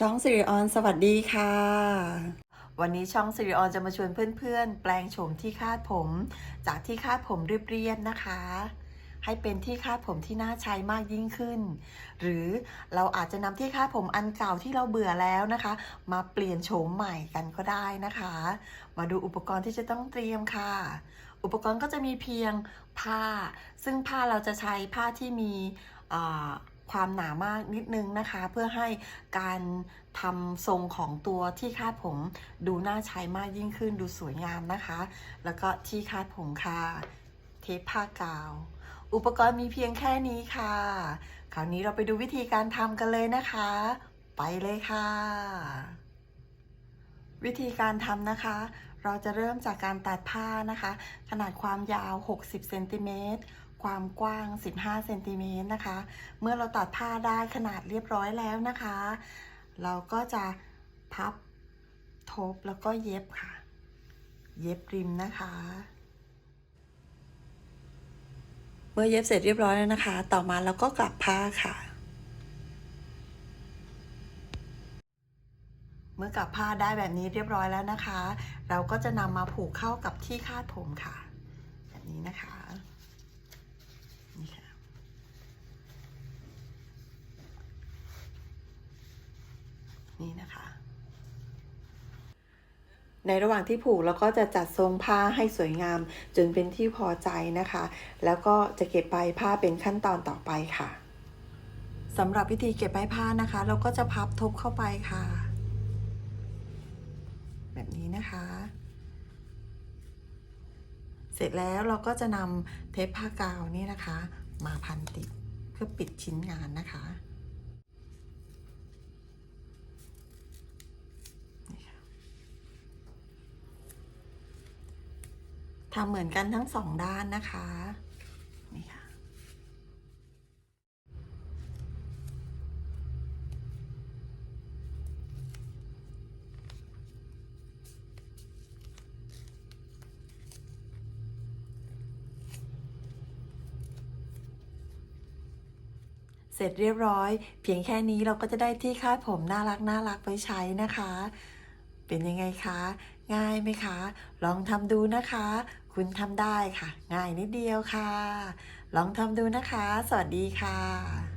ช่องสิริออนสวัสดีค่ะ วันนี้ช่องสิริออนจะมาชวนเพื่อนๆ แปลงโฉมที่คาดผม จากที่คาดผมเรียบๆนะคะ ให้เป็นที่คาดผมที่น่าใช้มากยิ่งขึ้น หรือเราอาจจะนำที่คาดผมอันเก่าที่เราเบื่อแล้วนะคะ มาเปลี่ยนโฉมใหม่กันก็ได้นะคะ มาดูอุปกรณ์ที่จะต้องเตรียมค่ะ อุปกรณ์ก็จะมีเพียงผ้า ซึ่งผ้าเราจะใช้ผ้าที่มีอ่า ความหนามากนิดนึงนะคะ เพื่อให้การทำทรงของตัวที่คาดผมดูน่าใช้มากยิ่งขึ้นดูสวยงามนะคะ แล้วก็ที่คาดผมค่ะ เทปผ้ากาว อุปกรณ์มีเพียงแค่นี้ค่ะ คราวนี้เราไปดูวิธีการทำกันเลยนะคะ ไปเลยค่ะ วิธีการทำนะคะเราจะเริ่มจากการตัดผ้านะคะ ขนาดความยาว 60 เซนติเมตร ความกว้าง 15 เซนติเมตรนะคะ เมื่อเราตัดผ้าได้ขนาดเรียบร้อยแล้วนะคะ เราก็จะพับทบแล้วก็เย็บค่ะ เย็บริมนะคะ เมื่อเย็บเสร็จเรียบร้อยแล้วนะคะ ต่อมาเราก็กลับผ้าค่ะเมื่อกลับผ้าได้แบบนี้เรียบร้อยแล้วนะคะ เราก็จะนำมาผูกเข้ากับที่คาดผมค่ะ แบบนี้นะคะ นี่ค่ะนี่นะคะ ในระหว่างที่ผูกเราก็จะจัดทรงผ้าให้สวยงาม จนเป็นที่พอใจนะคะ แล้วก็จะเก็บใบผ้าเป็นขั้นตอนต่อไปค่ะสำหรับวิธีเก็บใบผ้านะคะ เราก็จะพับทบเข้าไปค่ะ แบบนี้นะคะ เสร็จแล้วเราก็จะนำเทปผ้ากาวนี่นะคะ มาพันติดเพื่อปิดชิ้นงานนะคะนี่ค่ะทำเหมือนกันทั้งสองด้านนะคะ นี่ค่ะ เสร็จเรียบร้อย เพียงแค่นี้เราก็จะได้ที่คาดผมน่ารักน่ารักไว้ใช้นะคะ เป็นยังไงคะ ง่ายไหมคะ ลองทำดูนะคะ คุณทำได้ค่ะ ง่ายนิดเดียวค่ะ ลองทำดูนะคะ สวัสดีค่ะ